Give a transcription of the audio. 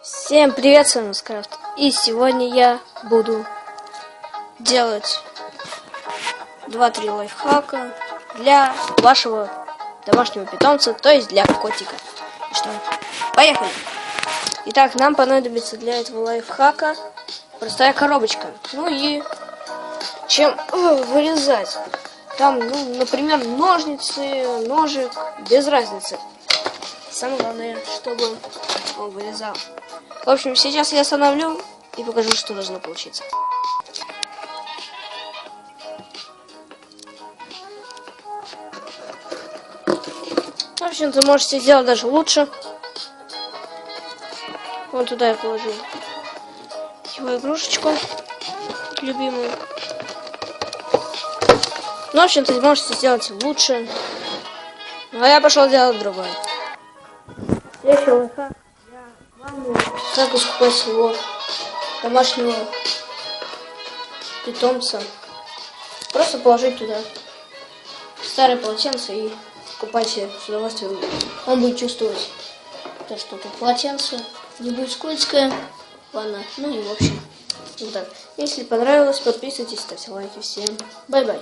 Всем привет, с вами Скрафт. И сегодня я буду делать 2-3 лайфхака для вашего домашнего питомца, то есть для котика. И что, поехали! Итак, нам понадобится для этого лайфхака простая коробочка. Ну и чем вырезать. Там, ну, например, ножницы, ножик, без разницы. Самое главное, чтобы он вырезал. В общем, сейчас я остановлю и покажу, что должно получиться. В общем-то, можете сделать даже лучше. Вот туда я положил его игрушечку любимую. Ну, в общем-то, можете сделать лучше. А я пошел делать другое. Следующий лайфхак. Как искупать своего домашнего питомца. Просто положить туда старое полотенце и купайте с удовольствием. Он будет чувствовать то, что это полотенце не будет скользкое. Ладно, ну и в общем, вот так. Если понравилось, подписывайтесь, ставьте лайки. Всем бай-бай.